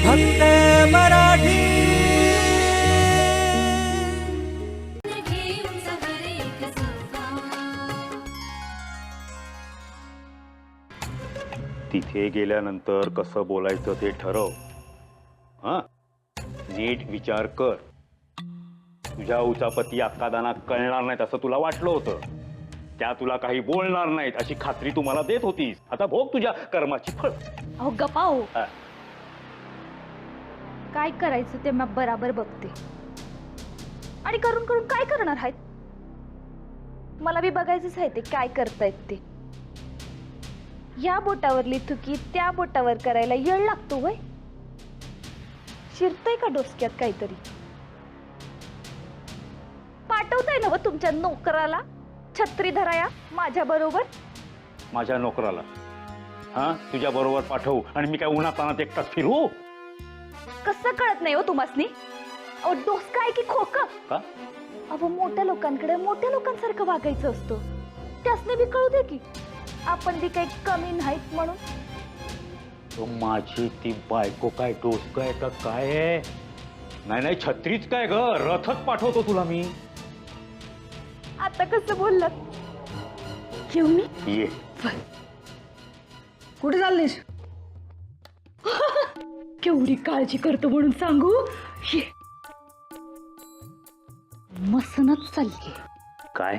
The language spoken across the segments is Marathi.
फक्त मराठी. घेऊन हरेक सोपा तिथे गेल्यानंतर कसं बोलायचं ते ठरव. हा? नीट विचार कर. तुझ्या उचापती अक्कादाना कळणार नाहीत असं तुला वाटलं होतं. त्या तुला काही बोलणार नाहीत अशी खात्री तू मला देत होतीस. आता भोग तुझ्या कर्माची फळ. अहो गप्पा हो. हा. काय करायचं ते मग बराबर बघते. आणि करून करून काय करणार आहेत? मला बी बघायचंच आहे ते काय करतायत ते. या बोटावरली थुकी त्या बोटावर करायला येळ लागतो वय शिरतय का डोसक्यात काहीतरी? पाठवताय ना व तुमच्या नोकराला? छत्री धराया माझ्या बरोबर? माझ्या नोकराला. हा तुझ्या बरोबर पाठवू आणि मी काय उन्हातानात एकटाच फिरू? कसं कळत नाही हो तुम्हासनी? अहो डोसका आहे की खोक? का? अहो मोठ्या लोकांकडे मोठ्या लोकांसारखं वागायचं असतं. त्यासने बी कळू दे की आपण बी काही कमी नाहीत म्हणून. तो माझी ती बायको काय डोस काय का काय आहे? नाही नाही छत्रीच काय ग? रथच पाठवतो तुला मी. आता कसं बोललात? घेऊ मी? ये. कुठे चाललीस? केवढी काळजी करतो म्हणून सांगू? ये मसनच चालली काय?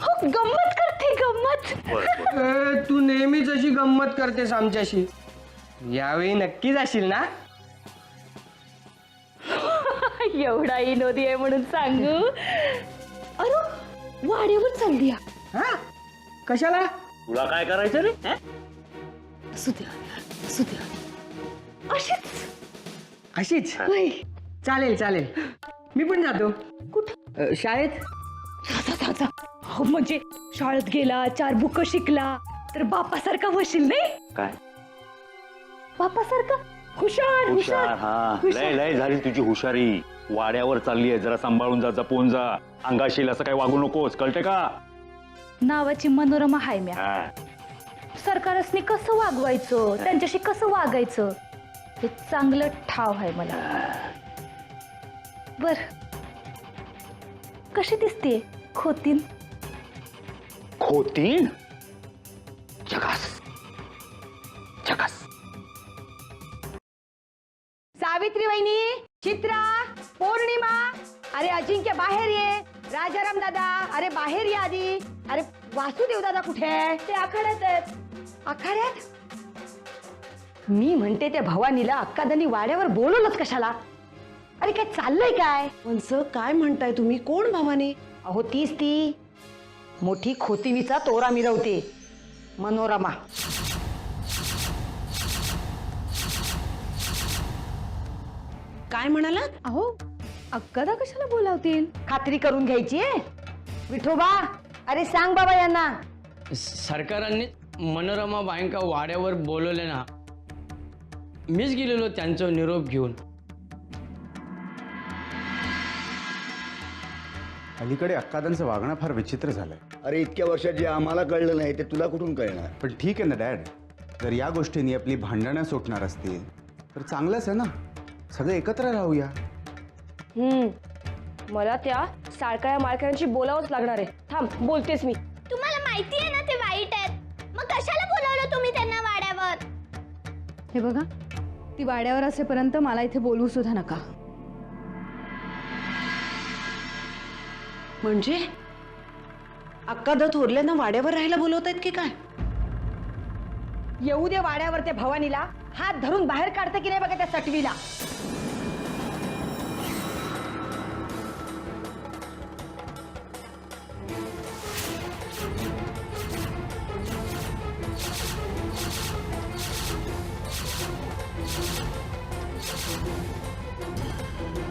हो गंमत करते गंमत. ए, तू नेहमीच अशी गंमत करतेस आमच्याशी. यावेळी नक्कीच असेल ना? एवढा विनोदी आहे म्हणून सांगू. अरे वाड्यावर चालली हा? कशाला? तुला काय करायचं रे? असू द्या असू द्या अशीच? अशीच. चालेल चालेल. मी पण जातो. कुठं? अ, शाळेत? जा, जा, जा, जा. अहो म्हणजे शाळेत गेला चार बुक शिकला तर बापासारखा होशील नाही? काय? बापासारखा? हुशार हुशार. हा. लय लय झाली तुझी हुशारी. वाड्यावर चालली आहे जरा सांभाळून जा जपून जा. अंगाशील असं काही वागू नकोस कळते का? नावाची मनोरमा हाय म्या. हा. सरकारसनी कसं वागवायचं? त्यांच्याशी कसं वागायचं? हे चांगलं ठाव आहे मला. बर. कशी दिसते खोतीन? खोतीन? जगास. जगास. सावित्री वहिनी चित्रा पौर्णिमा. अरे अजिंक्य बाहेर ये. राजाराम दादा अरे बाहेर ये आधी. अरे वासुदेव दादा कुठे आहे? ते आखाड्यात आहेत. आखाड्यात? मी म्हणते त्या भवानीला अक्कादानी वाड्यावर बोलवलंच कशाला? अरे काय चाललंय काय? पंच काय म्हणताय तुम्ही? कोण भवानी? अहो तीच ती. मोठी खोतिवीचा तोरा मिरवते. मनोरमा. काय म्हणालात अहो अक्कादा कशाला बोलावतील? खात्री करून घ्यायची आहे विठोबा अरे सांग बाबा यांना. सरकारांनी मनोरमा बायंका वाड्यावर बोलवले ना मीच गेलेलो त्यांचा निरोप घेऊन. अलीकडे अक्कादांचं वागणं फार विचित्र झालंय. अरे इतक्या वर्षात जे आम्हाला कळलं नाही ते तुला कुठून कळणार? पण ठीक आहे ना डॅड. जर या गोष्टींनी आपली भांडणं सुटणार असतील तर चांगलंच आहे ना. सगळे एकत्र राहूया. हम्म. मला त्या साळकाया माळकऱ्यांची बोलावंच लागणार आहे. थांब बोलतेस मी. तुम्हाला माहिती आहे ना ते वाईट आहेत. मग कशाला बोलवलं तुम्ही त्यांना वाड्यावर? हे बघा ती वाड्यावर असेपर्यंत मला इथे बोलवू सुद्धा नका. म्हणजे? अक्का दत्त थोरल्यांना वाड्यावर राहायला बोलवत आहेत की काय? येऊ दे वाड्यावर त्या भवानीला. हात धरून बाहेर काढते की नाही बघा त्या सटवीला. Let's go.